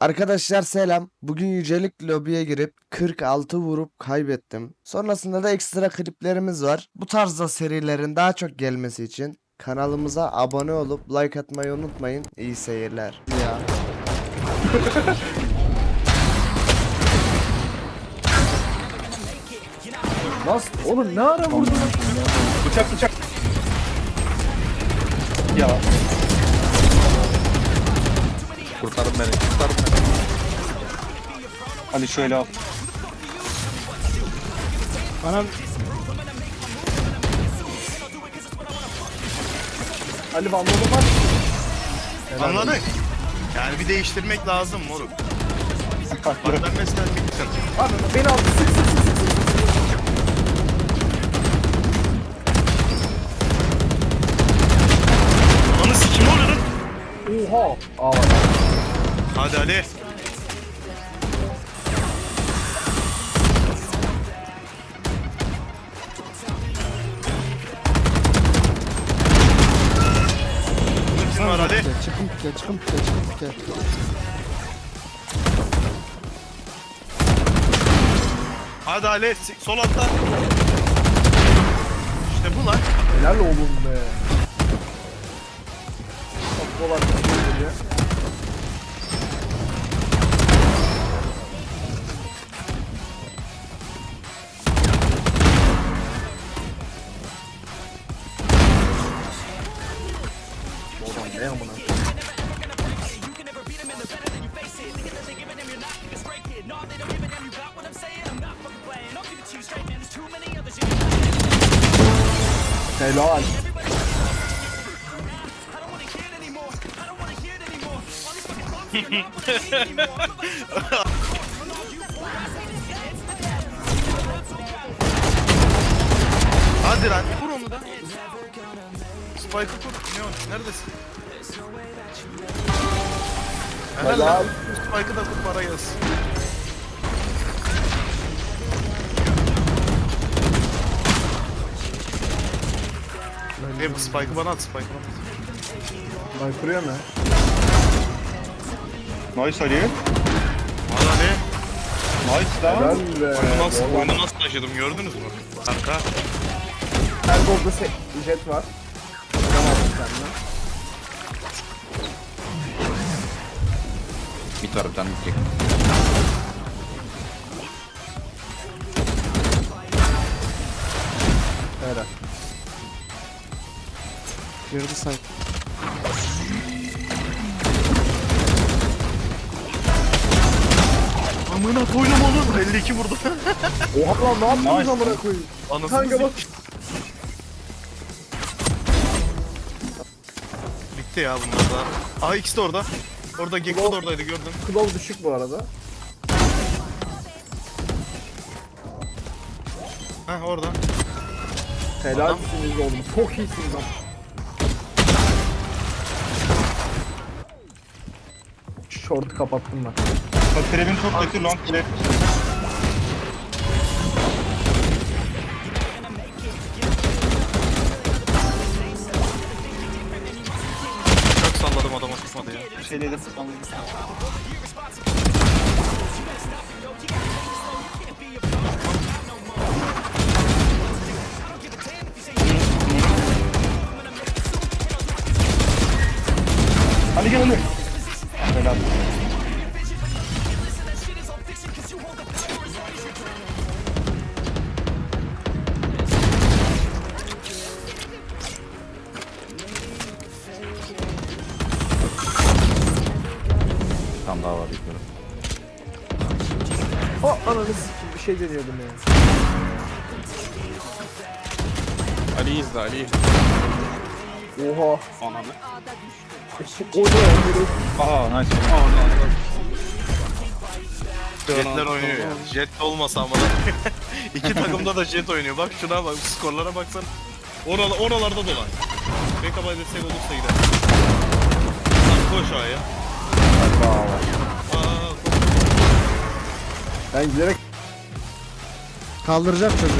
Arkadaşlar selam. Bugün yücelik lobiye girip 46 vurup kaybettim. Sonrasında da ekstra kliplerimiz var. Bu tarzda serilerin daha çok gelmesi için kanalımıza abone olup like atmayı unutmayın. İyi seyirler. Ya. Nasıl? Oğlum ne ara vurdun? Bıçak bıçak. Ya. Kurtarın beni. Kurtarın beni. Hadi şöyle al. Anam. Ali banladı var. Anladık. Yani bir değiştirmek lazım moruk. Bak ben mesela bir tık. Anam beni aldı. Sık sık sık sık. Anı sikim oluyor lan? Oha. Aa bak. Hadi Ali. Kim var Ali? Çıkın pike çıkın pike çıkın pike. Hadi Ali sol altta. İşte bu lan. Helal oğlum be. Çok kolay bir şey. Helal. Hadi lan. Vur onu da. Spike'ı kur. Ne o? Neredesin? Helal Helal. Spike'ı da kur para gelsin. Hey, Spike'ı bana at, Spike'ı bana at. Ben kuruyorum ya. Nice Ali. Hadi Ali. Nice lan. Helal be. Oyunu nasıl, oyunu nasıl taşıdım gördünüz mü? Kanka. Elbow'da se- jet var. Tamam kendine. Mid var bir tane mid Helal. Girdi sanki. Amına koydum oğlum. 52 vurdu. Oha lan ne Nice. amına koyayım? Anasını Kanka bak. Bitti ya bunlar da. Aha ikisi de orada. Orada Gekko da oradaydı gördüm. Klov düşük bu arada. Heh orada. Helalsiniz oğlum. Çok iyisiniz ama. Short kapattım ben. Bak Trebin çok kötü long trap. Çok salladım adama tutmadı ya. Bir şey dedim. Hadi gel Ali. Helal. Tane daha var yukarı. Oh ananı sikeyim bir şey deniyordum ya. Ali izle Ali. Oha. Ananı. O Aa nice. Jetler oynuyor ya. Jet de olmasa ama. İki takımda da jet oynuyor. Bak şuna bak. Skorlara baksan. Oral oralarda dolan. Backup destek olursa gider. Lan koş A'ya. Aa, koş. Ben giderek Kaldıracak çocuğu.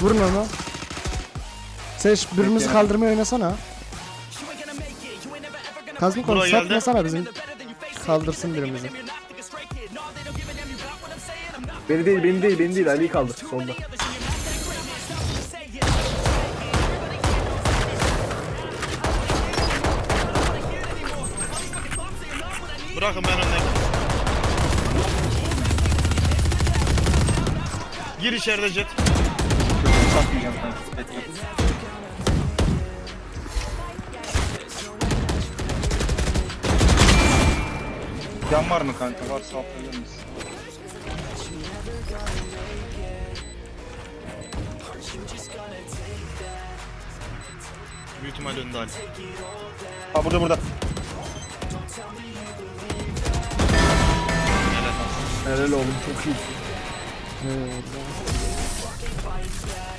Vurun onu. Seç birimizi kaldırmaya oynasana. Kazmik onu geldi. satmasana bizim. Kaldırsın birimizi. Beni değil beni değil beni değil Ali'yi kaldır solda. Bırakın ben önden. Gir içeride jet. Satmayacağım kanka. Can var mı kanka? Varsa atlayabilir misin? Büyük ihtimal önde Ali. Ha burada burada. Helal oğlum çok iyi.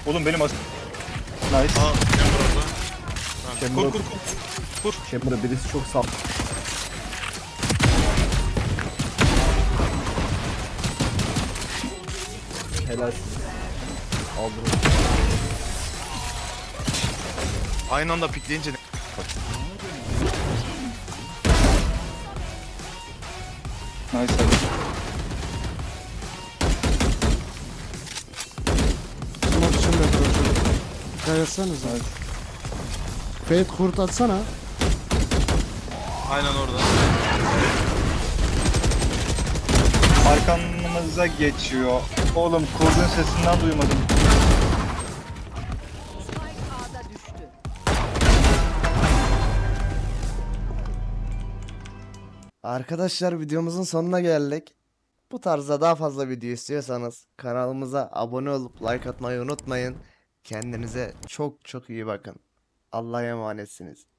Oğlum benim as... Nice. Aa Chamber orada. Tamam. Chamber Kur kur kur. Chamber'da birisi çok sap. Helal. Aldım. Aynı anda pikleyince ne? Nice hadi. Smoke için de çocuk. Dikkat etsenize. Fate kurt atsana. Aynen orada. Arkamıza geçiyor. Oğlum kurdun sesinden duymadım. Arkadaşlar videomuzun sonuna geldik. Bu tarzda daha fazla video istiyorsanız kanalımıza abone olup like atmayı unutmayın. Kendinize çok çok iyi bakın. Allah'a emanetsiniz.